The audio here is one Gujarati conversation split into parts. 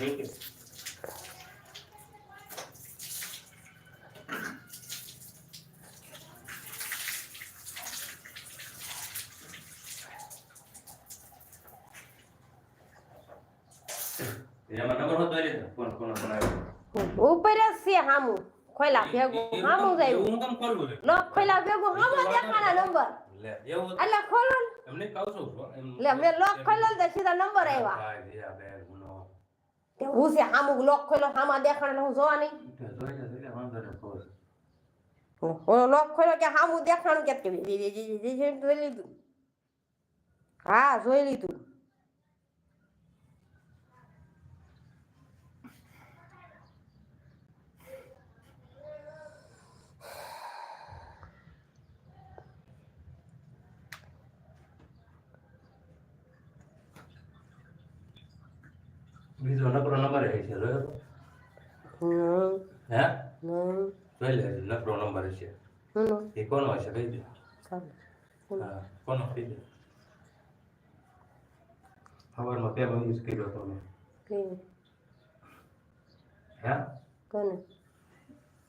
નહીં है આવ્યો ઉપર જ છે હામું. ખોલા ભેગો હામું જાય એવું હું કેમ કરું લે લોક ખોલા ભેગું હામું દેખાણા નંબર. લે એવું એટલે ખોલો. એમને કહું છું એમ મેં લોક ખોલો તો સીધા નંબર આવ્યા તે હું છે હામું લોક ખોલ્યો હામાં દેખાણ એટલે હું જોવા નહીં ઓલો લોક ખોલ્યો કે હામું દેખાણું કે કે લીધું હા જોઈ લીધું બીજો નકરો નંબર એ છે જોયો તો? હમ હે કોનો હશે કહી દે. હા, કોનો, કહી દે. ખબરમાં કેમ યુઝ કર્યો તમે. કઈ હે? કોને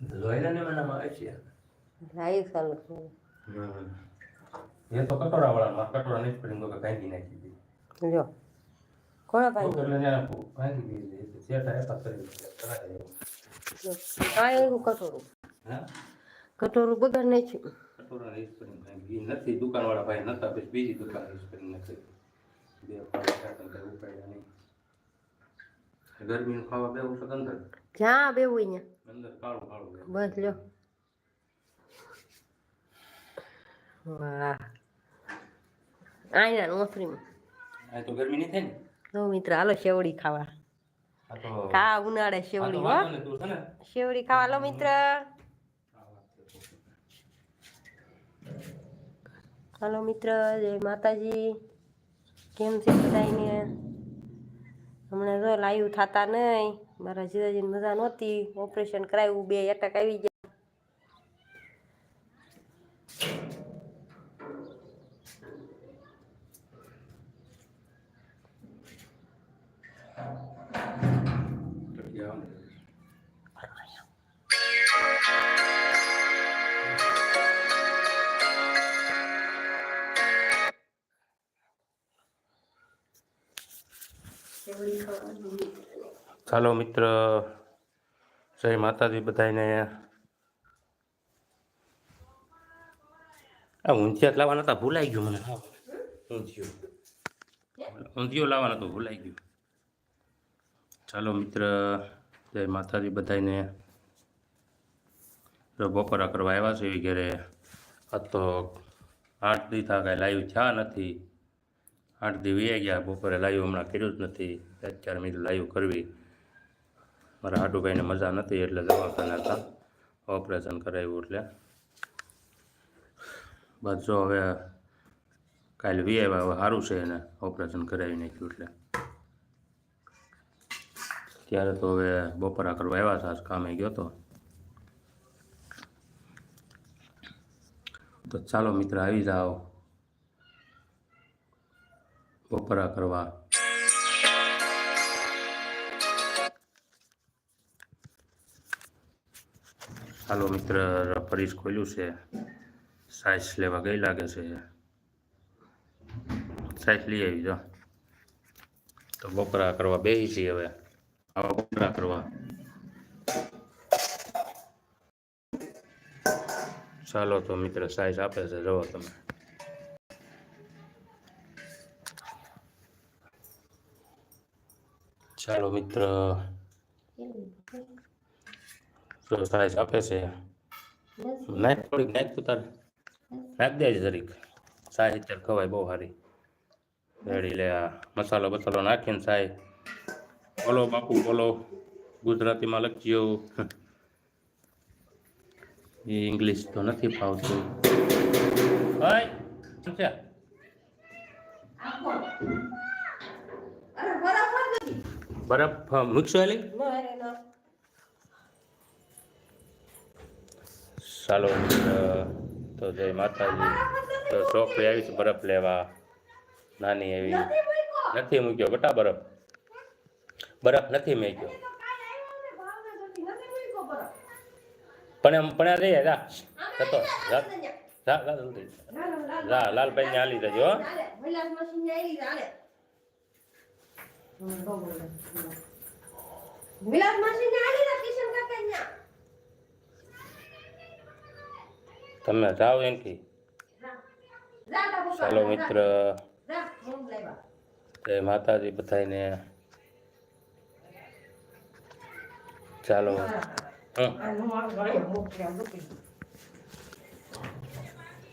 જોઈ ને મને છે. લાઈ એ તો કટોરા વાળા કટોરા નહીં પડી કાંઈ નાખી દીધી કોણે કરી એવું કટોરું હે કટોરું બગાડ નાખ્યું નથી દુકાનવાળા ભાઈ નતા પછી બીજી દુકાન યુઝ કરીને નાખી ગરમીનું ખાવા બેવું છે અંદર ક્યાં બેવું અહીંયા અંદર કાળું કાળું. બસ લ્યો વાહ આયના નોસરીમાં આ તો ગરમી નહીં થાય ને જો મિત્ર હાલો શેવડી ખાવા. હા ઉનાળે શેવડી હો. શેવડી ખાવા લો મિત્ર. હાલો મિત્ર જય માતાજી. કેમ છે બધાને હમણાં જો લાઈવ થતા નહીં મારા જીજાજીને મજા નહોતી. ઓપરેશન કરાવ્યું બે એટક આવી ગયા. ચાલો મિત્ર, જય માતાજી બધાને આ ઊંધિયા લાવવાના હતા ભૂલાઈ ગયું મને. ઊંધિયો. ઊંધિયું લાવવાના તો ભૂલાઈ ગયું. ચાલો મિત્ર, જય માતાજી બધાને બપોરા કરવા આવ્યા છે એવી ઘરે. આ તો આઠ દી થા કાંઈ લાઈવ થયા નથી. આઠ દી વ્યાઈ ગયા, બપોરે લાઈવ હમણાં કર્યું જ નથી. અત્યારે મેં લાઈવ કરવી. મારા હાડુભાઈને મજા નથી એટલે દવાખાના હતા. ઓપરેશન કરાવ્યું એટલે. બસ જો હવે કાલે વી આવ્યા, હવે સારું છે એને ઓપરેશન કરાવી નાખ્યું એટલે. ત્યારે તો હવે બપોરા કરવા આવ્યા હતા કામે ગયો તો. તો ચાલો મિત્ર, આવી જાઓ. બપોરા કરવા. ચાલો મિત્ર ફરીશ ખોલ્યું છે. સાઈઝ લેવા ગઈ લાગે છે. સાઈઝ લઈ આવી, જો. તો બપોરા કરવા બેસી છીએ હવે. આવા બોકરા કરવા. ચાલો તો મિત્ર સાઈઝ આપે છે. જુઓ તમે. ચાલો મિત્ર. જો સાઈઝ આપે છે. નાખ થોડીક, નાખ તું તારે. નાખ દેજે જરીક. સાઈ અત્યારે ખવાય બહુ સારી. રેડી, લે આ મસાલો બસાલો નાખીને સાઈ. બોલો બાપુ, બોલો. ગુજરાતીમાં લખજો. એ ઇંગ્લિશ તો નથી ફાવતું. હાય છે બરફ મૂકશો એલી? ચાલો તો જય માતાજી. તો છોકરી આવી છે, બરફ લેવા. નાની એવી. નથી મૂક્યો, બટા બરફ. બરફ નથી મેક્યો. પણ એમ, પણ રે જા. જતો જા. જા જા, જલ્દી. જા લાલભાઈ ને હાલી હો. વિલાસ મશીન હાલી ના કિશન કાકા ન્યા તમે જાઓ પપ્પા ચાલો મિત્ર. જય માતાજી બધાને ચાલો.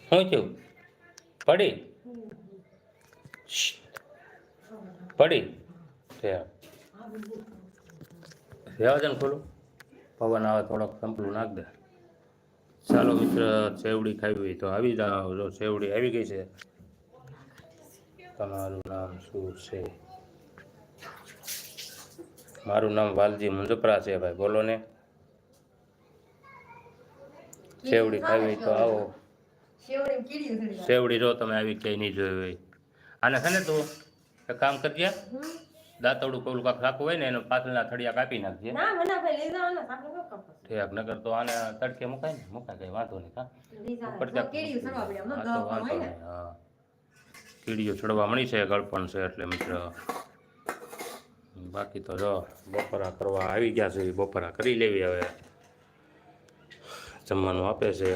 શું થયું પડી પડી? છે રહેવા દે ને ખોલું. પવન આવે થોડોક, સંપલું નાખ દે. ચાલો મિત્ર, સેવડી ખાવી હોય તો આવી જાઓ. જો સેવડી આવી ગઈ છે. તમારું નામ શું છે? મારું નામ વાલજી મુંજપરા છે ભાઈ, બોલો ને. સેવડી ખાવી તો આવો. સેવડી જો તમે આવી ક્યાંય નહીં જોઈ હોય. આને છે ને તું કામ કરજે. દાંતવડું કોલું કાંક રાખવું હોય ને એનો પાછળના થડિયા કાપી નાખજે. ના મના ભાઈ લઈ જાવ ને નો કપસ ઠેક નગર તો આને તડકે મુકાય ને મુકાય કઈ વાંધો નહીં કા? લઈ જાવ ઉપર તો સડવા પડ્યા હા હોય ને. કીડીઓ ચડવા મળી છે ગળપણ છે એટલે મિત્ર. બાકી તો જો બપોરા કરવા આવી ગયા છે બપોરા કરી લેવી હવે. જમવાનું આપે છે.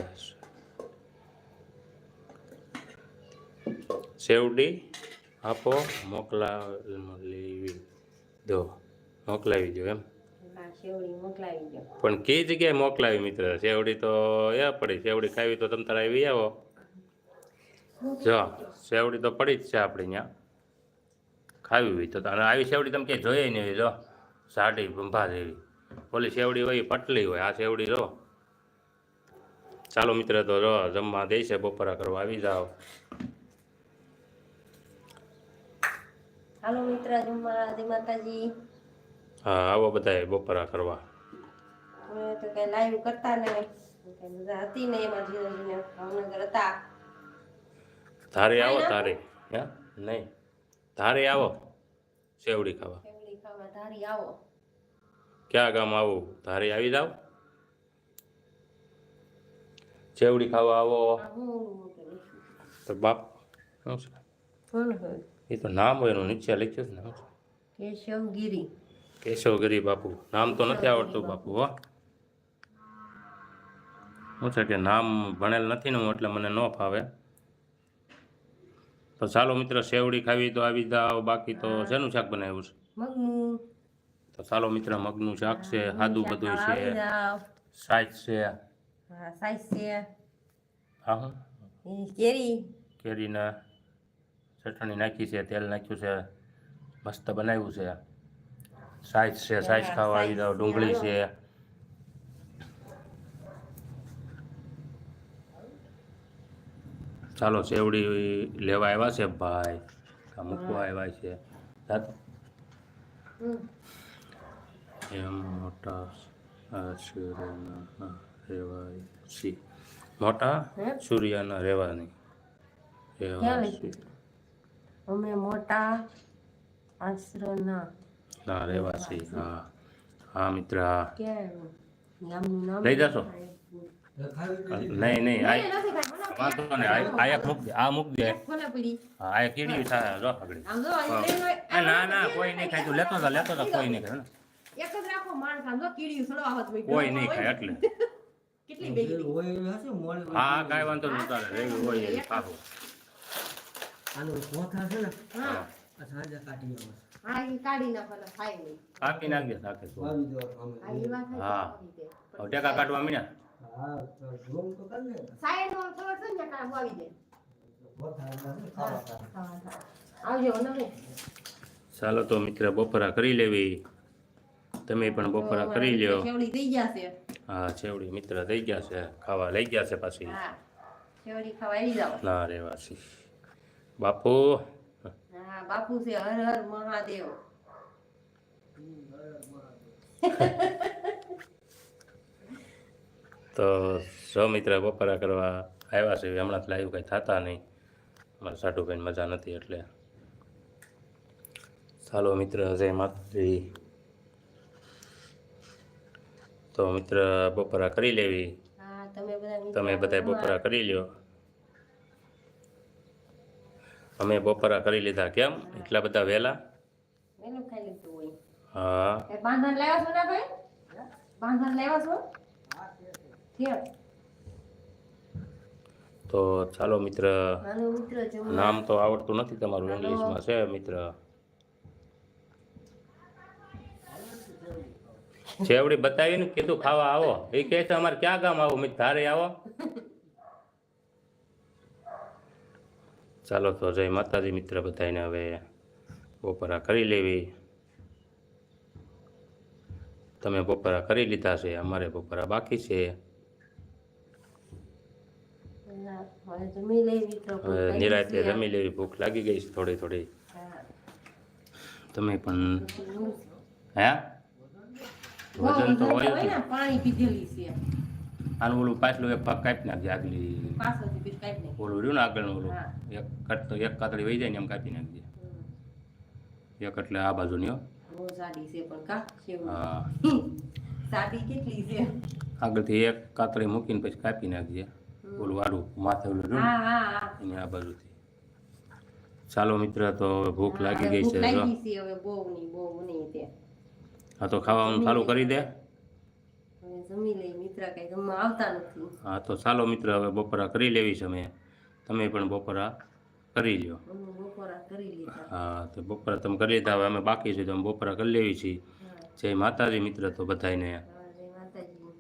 સેવડી આપો મોકલા લેવી દો. મોકલાવી દો એમ. શેવડી મોકલાવી પણ કઈ જગ્યાએ મોકલાવી મિત્ર? સેવડી તો એ પડી. સેવડી ખાવી તો તમે તારા આવી આવો. જો સેવડી તો પડી જ છે આપણે ત્યાં. ખાવી હોય તો આવી સેવડી તમે ક્યાંય જોઈએ નહીં જો. સાડી ભંભા જેવી. ઓલી સેવડી હોય પટલી હોય. આ સેવડી જો ચાલો મિત્ર તો જો જમવા દઈશે બપોરા કરવા. આવી જાઓ. હાલો મિત્ર જમવા માતાજી. હા આવો બધાય બપોરા કરવા. અમે તો કઈ લાઈવ કરતા ને કઈ મજા હતી ને એમાં જીવનજીને ભાવનગર હતા. ધારે આવો તારે હે? નહીં ધારે આવો. સેવડી ખાવા. સેવડી ખાવા ધારી આવો. ક્યાં ગામ આવું? ધારે આવી જાવ. સેવડી ખાવા આવો. તો બાપ શું છે? એ તો નામ હોય એનું નીચે લખ્યું છે ને કેશવગીરી. કેશવગીરી બાપુ. નામ તો નથી આવડતું બાપુ. હો. શું છે કે નામ ભણેલ નથી ને હું એટલે મને ન ફાવે. તો ચાલો મિત્ર સેવડી ખાવી તો આવી જાઓ બાકી તો શેનું શાક બનાવ્યું છે? તો ચાલો મિત્ર મગનું શાક છે સાદું બધું છે. સાઈઝ છે. સાઈઝ છે. હા હું. કેરી. કેરીના ચટણી નાખી છે તેલ નાખ્યું છે મસ્ત બનાવ્યું છે. સાઈઝ છે સાઈઝ ખાવા આવી જાઓ ડુંગળી છે. ચાલો સેવડી લેવા આવ્યા છે ભાઈ. કા મૂકવા આવ્યા છે. એમ મોટા સૂર્યના રહેવાય છે મોટા સૂર્યના રહેવાની ક્યાં રહેવાસી. અમે મોટા આશ્રના ના રહેવાસી હા. હા મિત્ર હા. લઈ જશો? નહીં નહીં આ વાંધો ને આ એક મૂક દે આ મૂક દે. હા આ કીડી થાય જો હોય. આ ના ના કોઈ નહીં ખાય તું લેતો જા લેતો જા કોઈ નહીં ખાય ને. એક જ રાખો માણસ આમ જો કીડી સડો આવત હોય. કોઈ નહીં ખાય એટલે. કેટલી બેગડી હા હા કાંઈ વાંધો નહીં તારે રેવી હોય એ સારું હા. હા. ઈ કાઢી નાખો એટલે ખાઈ નહીં. કાપી નાખજે સાથે તો આવી જો હા. તો આવી દે. હવે ટેકા કાઢવા મીના સાઈડનો થોડો છે ને કામ આવી દે હા, હા. આવજો નવે ચાલો તો મિત્ર બપોરા કરી લેવી. તમે પણ બપોરા કરી લ્યો. શેવડી થઈ ગયા છે. હા છેવડી મિત્ર થઈ ગયા છે. ખાવા લઈ ગયા છે પાછી. હા શેવડી ખાવા આવી ના બાપુ. હા બાપુ છે હર હર મહાદેવ. તો સો મિત્ર બપોરા કરવા આવ્યા છે. હમણાં લાઈવ કંઈ થતા નહીં. મારા સાટુભાઈને મજા નથી એટલે. ચાલો મિત્ર જય માતાજી. તો મિત્ર બપોરા કરી લેવી. તમે બધા બપોરા કરી લ્યો. અમે બપોરા કરી લીધા કેમ? એટલા બધા વહેલા હોય. હા. બાંધણ લેવા છો ને ભાઈ? બાંધણ લેવા છો? તો ચાલો મિત્ર નામ તો આવડતું નથી તમારું ઇંગ્લિશમાં છે મિત્ર? છેવડી બતાવી ને કીધું ખાવા આવો. એ કહે છે અમારે ક્યાં ગામ આવો? મિત્ર ધારે આવો. ચાલો તો જય માતાજી મિત્ર બધાને હવે બપોરા કરી લેવી. તમે બપોરા કરી લીધા છે અમારે બપોરા બાકી છે. નિરાતે જમી લેવી ભૂખ લાગી ગઈ છે થોડી થોડી. તમે પણ હે? વજન તો હોય પાણી પીધેલી છે. આનું ઓલું પાછલું એક ભાગ કાપી નાખજે આગલી. બીજું ઓલું રહ્યું ને આગળનું ઓલું? એક કટ તો એક કાતળી વહી જાય ને એમ કાપી નાખજે. એક એટલે આ કેટલી છે? આગળથી એક કાતળી મૂકીને પછી કાપી નાખજે. ઓલું વાળું માથે ઓલું રહ્યું ને? એની આ બાજુથી. ચાલો મિત્ર તો ભૂખ લાગી ગઈ છે હા તો ખાવાનું ચાલુ કરી દે. જમી લઈ મિત્ર કઈ જમવા આવતા નથી. હા તો ચાલો મિત્ર હવે બપોરા કરી લેવી છે અમે. તમે પણ બપોરા કરી લ્યો. બપોરા કરી લીધા. હા તો બપોરા તમે કરી લીધા હવે અમે બાકી છે તો અમે બપોરા કરી લેવી છીએ જય માતાજી મિત્ર તો બધાને જય માતાજી.